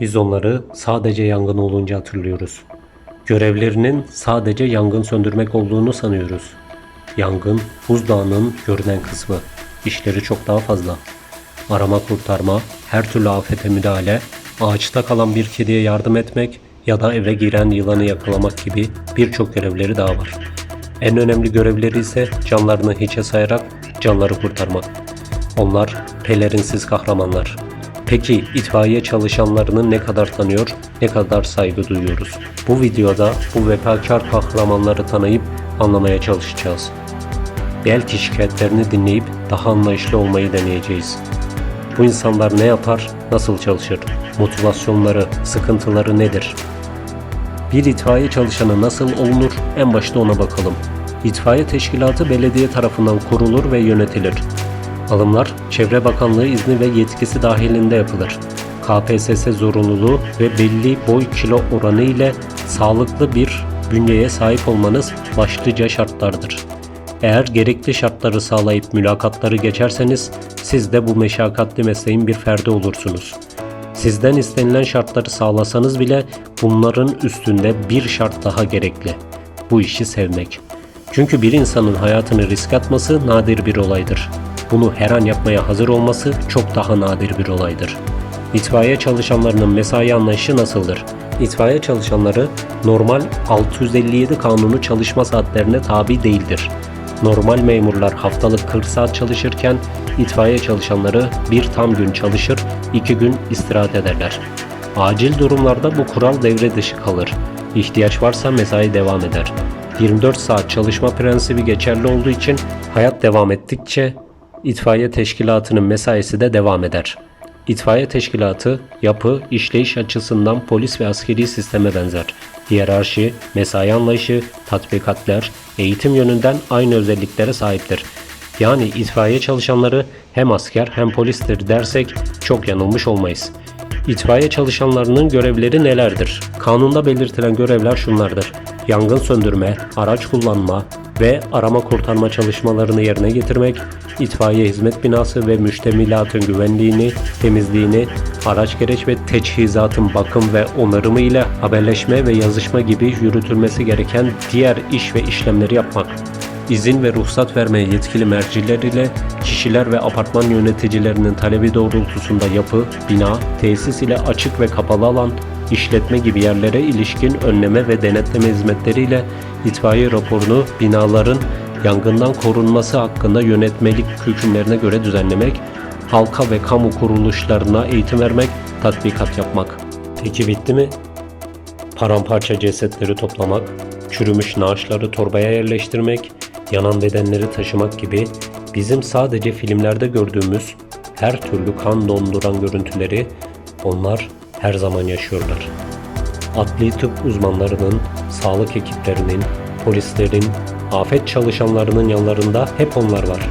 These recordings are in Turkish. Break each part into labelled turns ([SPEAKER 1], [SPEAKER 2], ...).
[SPEAKER 1] Biz onları sadece yangın olunca hatırlıyoruz. Görevlerinin sadece yangın söndürmek olduğunu sanıyoruz. Yangın buzdağının görünen kısmı. İşleri çok daha fazla. Arama kurtarma, her türlü afete müdahale, ağaçta kalan bir kediye yardım etmek ya da eve giren yılanı yakalamak gibi birçok görevleri daha var. En önemli görevleri ise canlarını hiçe sayarak canları kurtarmak. Onlar pelerinsiz kahramanlar. Peki itfaiye çalışanlarını ne kadar tanıyor, ne kadar saygı duyuyoruz? Bu videoda bu vefakar kahramanları tanıyıp anlamaya çalışacağız. Belki şikayetlerini dinleyip daha anlayışlı olmayı deneyeceğiz. Bu insanlar ne yapar, nasıl çalışır? Motivasyonları, sıkıntıları nedir? Bir itfaiye çalışanı nasıl olunur? En başta ona bakalım. İtfaiye teşkilatı belediye tarafından kurulur ve yönetilir. Alımlar Çevre Bakanlığı izni ve yetkisi dahilinde yapılır. KPSS zorunluluğu ve belli boy kilo oranı ile sağlıklı bir bünyeye sahip olmanız başlıca şartlardır. Eğer gerekli şartları sağlayıp mülakatları geçerseniz siz de bu meşakkatli mesleğin bir ferdi olursunuz. Sizden istenilen şartları sağlasanız bile bunların üstünde bir şart daha gerekli. Bu işi sevmek. Çünkü bir insanın hayatını risk atması nadir bir olaydır. Bunu her an yapmaya hazır olması çok daha nadir bir olaydır. İtfaiye çalışanlarının mesai anlayışı nasıldır? İtfaiye çalışanları normal 657 kanunu çalışma saatlerine tabi değildir. Normal memurlar haftalık 40 saat çalışırken itfaiye çalışanları bir tam gün çalışır, iki gün istirahat ederler. Acil durumlarda bu kural devre dışı kalır. İhtiyaç varsa mesai devam eder. 24 saat çalışma prensibi geçerli olduğu için hayat devam ettikçe itfaiye teşkilatının mesaisi de devam eder. İtfaiye teşkilatı, yapı, işleyiş açısından polis ve askeri sisteme benzer. Hiyerarşi, mesai anlayışı, tatbikatlar, eğitim yönünden aynı özelliklere sahiptir. Yani itfaiye çalışanları hem asker hem polistir dersek çok yanılmış olmayız. İtfaiye çalışanlarının görevleri nelerdir? Kanunda belirtilen görevler şunlardır. Yangın söndürme, araç kullanma ve arama kurtarma çalışmalarını yerine getirmek, itfaiye hizmet binası ve müştemilatın güvenliğini, temizliğini, araç gereç ve teçhizatın bakım ve onarımı ile haberleşme ve yazışma gibi yürütülmesi gereken diğer iş ve işlemleri yapmak. İzin ve ruhsat vermeye yetkili merciler ile kişiler ve apartman yöneticilerinin talebi doğrultusunda yapı, bina, tesis ile açık ve kapalı alan, işletme gibi yerlere ilişkin önleme ve denetleme hizmetleriyle itfaiye raporunu binaların yangından korunması hakkında yönetmelik hükümlerine göre düzenlemek, halka ve kamu kuruluşlarına eğitim vermek, tatbikat yapmak. Peki bitti mi? paramparça cesetleri toplamak, çürümüş naaşları torbaya yerleştirmek, yanan bedenleri taşımak gibi bizim sadece filmlerde gördüğümüz her türlü kan donduran görüntüleri onlar her zaman yaşıyorlar. Adli tıp uzmanlarının, sağlık ekiplerinin, polislerin, afet çalışanlarının yanlarında hep onlar var.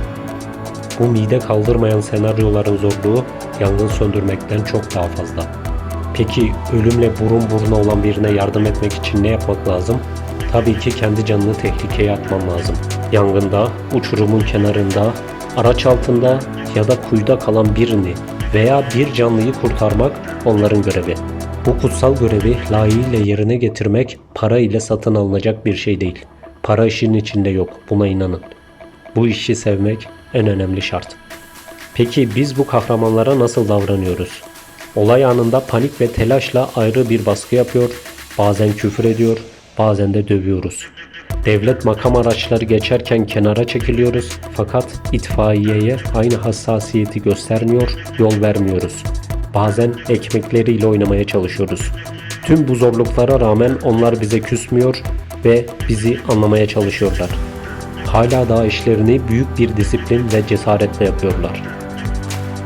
[SPEAKER 1] Bu mide kaldırmayan senaryoların zorluğu yangın söndürmekten çok daha fazla. Peki ölümle burun buruna olan birine yardım etmek için ne yapmak lazım? Tabii ki kendi canını tehlikeye atman lazım. Yangında, uçurumun kenarında, araç altında ya da kuyuda kalan birini veya bir canlıyı kurtarmak onların görevi. Bu kutsal görevi layığıyla yerine getirmek para ile satın alınacak bir şey değil. Para işin içinde yok, buna inanın. Bu işi sevmek en önemli şart. Peki biz bu kahramanlara nasıl davranıyoruz? Olay anında panik ve telaşla ayrı bir baskı yapıyor, bazen küfür ediyor, bazen de dövüyoruz. Devlet makam araçları geçerken kenara çekiliyoruz fakat itfaiyeye aynı hassasiyeti göstermiyor, yol vermiyoruz. Bazen ekmekleriyle oynamaya çalışıyoruz. Tüm bu zorluklara rağmen onlar bize küsmüyor ve bizi anlamaya çalışıyorlar. Hala daha işlerini büyük bir disiplin ve cesaretle yapıyorlar.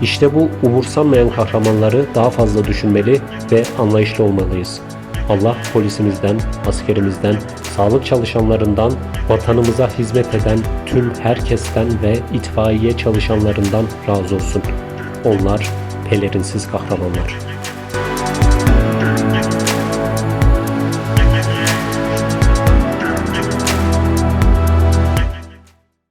[SPEAKER 1] İşte bu umursanmayan kahramanları daha fazla düşünmeli ve anlayışlı olmalıyız. Allah polisimizden, askerimizden, sağlık çalışanlarından, vatanımıza hizmet eden tüm herkesten ve itfaiye çalışanlarından razı olsun. Onlar pelerinsiz kahramanlar.